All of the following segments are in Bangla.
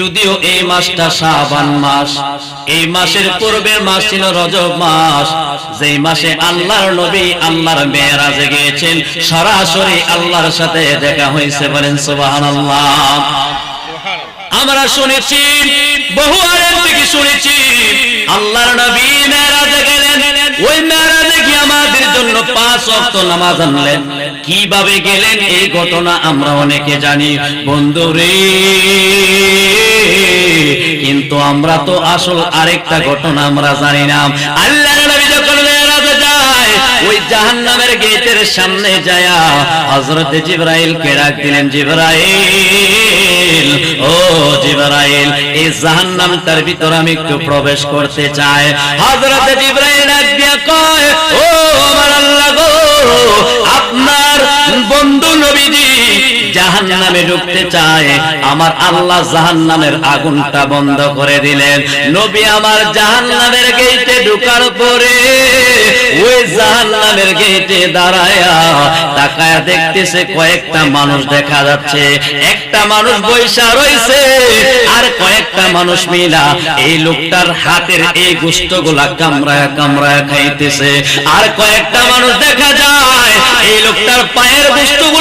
যদিও এই মাসটা শাবান মাস, এই মাসের পূর্বের মাস ছিল রজব মাস। যেই মাসে আল্লাহর নবী আল্লাহর মেয়েরাজে গিয়েছেন, সরাসরি আল্লাহর সাথে দেখা হয়েছে বলেন সুবহানাল্লাহ। আমরা শুনেছি, বহু আলেম থেকে শুনেছি, আল্লাহর নবী মেরাজে গেলেন, ওই আমাদের জন্য পাঁচ ওয়াক্ত নামাজ আনলেন। কীভাবে গেলেন? এই ঘটনা আমরা অনেকে জানি। বন্ধু রে, কিন্তু আমরা তো আসল আরেকটা ঘটনা আমরা জানি না। ভিতর আমি একটু প্রবেশ করতে চাই। হযরত জিবরাইল ডাক কয়, ও জাহান্নামে ঢুকতে চায় আমার আল্লাহ জাহান্নামের আগুনটা বন্ধ করে দিলেন। নবী আমার জাহান্নামের গেটে ঢুকার পরে ওই জাহান্নামের গেটে দাঁড়ায়া তাকায়া দেখতেছে কয়েকটা মানুষ দেখা যাচ্ছে। একটা মানুষ বৈশা রইছে আর কয়েকটা মানুষ মিলা। এই লোকটার হাতের এই গুস্তগুলা কামড়ায়া কামড়ায়া খাইতেছে। আর কয়েকটা মানুষ দেখা যায়, এই লোকটার পায়ের গুস্তগুলা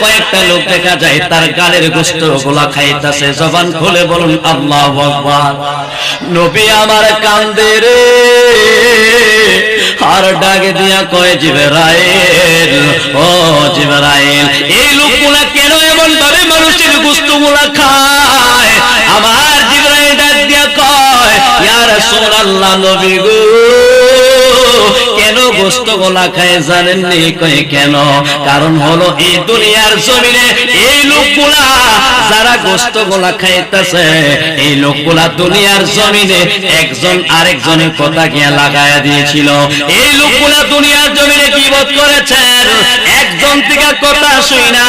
কয়েকটা লোক দেখা যায়, তার গালের গুস্তগুলা খাইতেছে। জবান খুলে বলুন, আল্লাহু আকবার। নবী আমার কান্দে রে, আর ডাকে দিয়া কয়, জিবরাইল, ও জিবরাইল, এই লোকগুলা কেন এমন ভাবে মানুষের গুস্তগুলা খায়? আমার জিবরাইল ডাক দিয়া কয়, ইয়া রাসূলুল্লাহ, নবী গো গোস্ত গোলা খায় জানেন নি কয় কেন? কারণ হলো এই দুনিয়ার জমিনে এই লোকগুলা যারা গোস্ত গোলা খাইতেছে, এই লোকগুলা দুনিয়ার জমিনে একজন আরেকজনের কথা গিয়া লাগায়া দিয়েছিল। এই লোকগুলা দুনিয়ার জমিনে কিবত করেছেন, একজন থেকে কথা শুই না।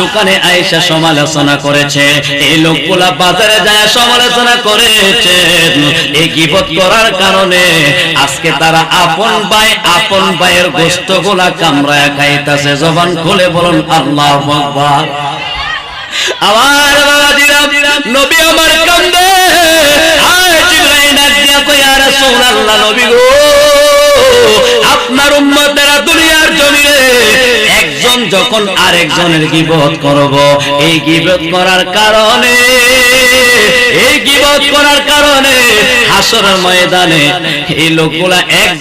দোকানে আয়েশা সমালোচনা করেছে, এই লোকগুলা বাজারে যায় সমালোচনা করেছে এই গিবত করার কারণে আজকে তারা আপন ভাই আপন ভাইয়ের গোস্তগুলা কামড়ায় খাইতেছে। জবান খুলে বলুন, আল্লাহ আপনার দুনিয়ার একজন যখন আরেকজনের গিবত করব, এই গিবত করার কারণে, এই গিবত করার কারণে হাসর ময়দানে এই লোকগুলা এক